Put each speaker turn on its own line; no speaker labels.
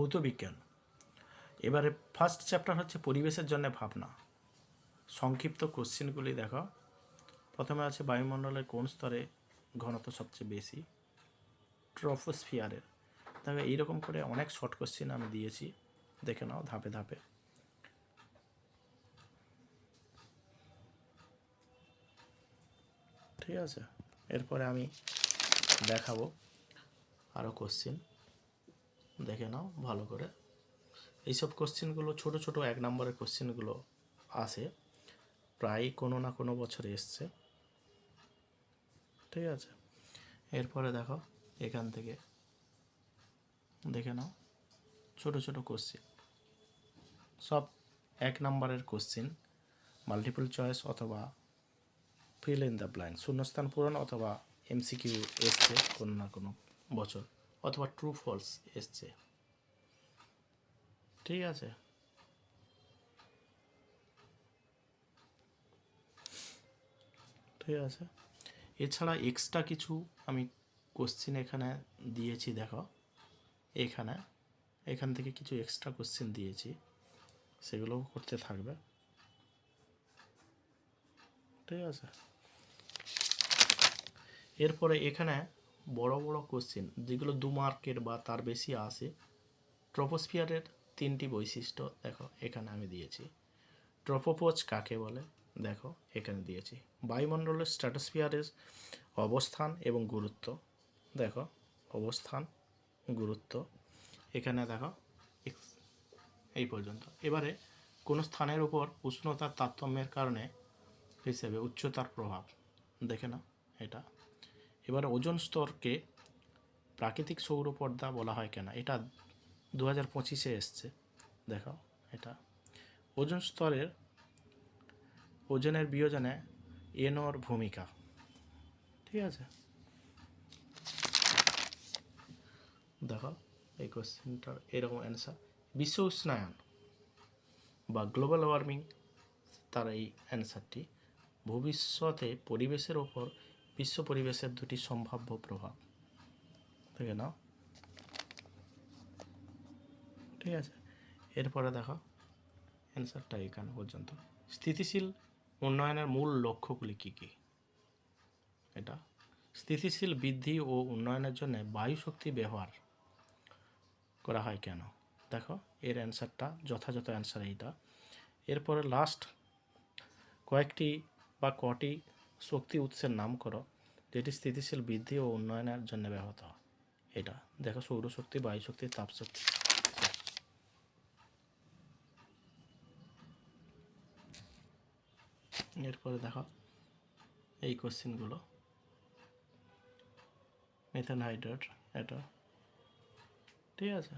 ভৌত বিজ্ঞান এবারে ফার্স্ট চ্যাপ্টার হচ্ছে পরিবেশের জন্য ভাবনা। সংক্ষিপ্ত কোশ্চেনগুলি দেখো। প্রথমে আছে বায়ুমণ্ডলের কোন স্তরে ঘনত্ব সবচেয়ে বেশি? ট্রফোস্ফিয়ারের দেখো, এইরকম করে অনেক শর্ট কোশ্চেন আমি দিয়েছি। দেখে নাও ধাপে ধাপে। ঠিক আছে? এরপরে আমি দেখাবো আরও কোশ্চেন দেখে নাও, ভালো করে। এইসব কোশ্চেনগুলো ছোট ছোট এক নম্বরের কোশ্চেনগুলো আসে প্রায় কোনো না কোনো বছরে এসছে। ঠিক আছে? এরপরে দেখো, এখান থেকে। দেখে নাও, ছোট ছোট কোশ্চেন সব এক নম্বরের কোশ্চেন মাল্টিপল চয়েস অথবা ফিল ইন দ্য ব্ল্যাঙ্ক শূন্যস্থান পূরণ অথবা এমসিকিউ এসছে কোনো না কোনো বছর। অথবা ট্রু ফলস এসছে। ঠিক আছে? ঠিক আছে? এছাড়া এক্সট্রা কিছু আমি কোশ্চেন এখানে দিয়েছি, দেখো। এখানে, এখান থেকে কিছু এক্সট্রা কোশ্চেন দিয়েছি। সেগুলোও করতে থাকবে। ঠিক আছে? এরপরে এখানে বড় বড় কোশ্চেন যেগুলো দু মার্কের বা তার বেশি আসে ট্রপোস্ফিয়ারের তিনটি বৈশিষ্ট্য দেখো, এখানে আমি দিয়েছি। ট্রপোপোজ কাকে বলে? দেখো, এখানে দিয়েছি। বায়ুমণ্ডলের স্ট্র্যাটোস্ফিয়ারের অবস্থান এবং গুরুত্ব। দেখো, অবস্থান, গুরুত্ব। এখানে দেখো এই পর্যন্ত। এবারে কোনো স্থানের উপর উষ্ণতার তারতম্যের কারণে হিসেবে উচ্চতার প্রভাব, দেখে না এটা। এবার ওজন স্তরকে প্রাকৃতিক সৌরপর্দা বলা হয় কেন? এটা দু হাজার পঁচিশে এসছে। দেখো এটা। ওজন স্তরের ওজনের বিয়োজনে এনোর ভূমিকা। ঠিক আছে? দেখো এই কোশ্চেনটার এরকম অ্যান্সার বিশ্ব উষ্ণায়ন বা গ্লোবাল ওয়ার্মিং তার এই অ্যান্সারটি ভবিষ্যতে পরিবেশের ওপর বিশ্ব পরিবেশের দুটি সম্ভাব্য প্রভাব। দেখে নাও ঠিক আছে? এরপরে দেখো অ্যান্সারটা এখানে পর্যন্ত। স্থিতিশীল উন্নয়নের মূল লক্ষ্যগুলি কী কী? এটা, স্থিতিশীল বৃদ্ধি ও উন্নয়নের জন্য বায়ু শক্তি ব্যবহার করা হয় কেন? দেখো, এর অ্যান্সারটা যথাযথ অ্যান্সার এইটা। এরপরে লাস্ট কয়েকটি বা কটি শক্তি উৎসের নাম করো যেটি স্থিতিশীল বৃদ্ধি ও উন্নয়নের জন্য ব্যবহৃত হয়। এটা দেখো সৌরশক্তি বায়ুশক্তি তাপশক্তি এরপরে দেখো এই কোশ্চেনগুলো মিথেন হাইড্রেট এটা। ঠিক আছে?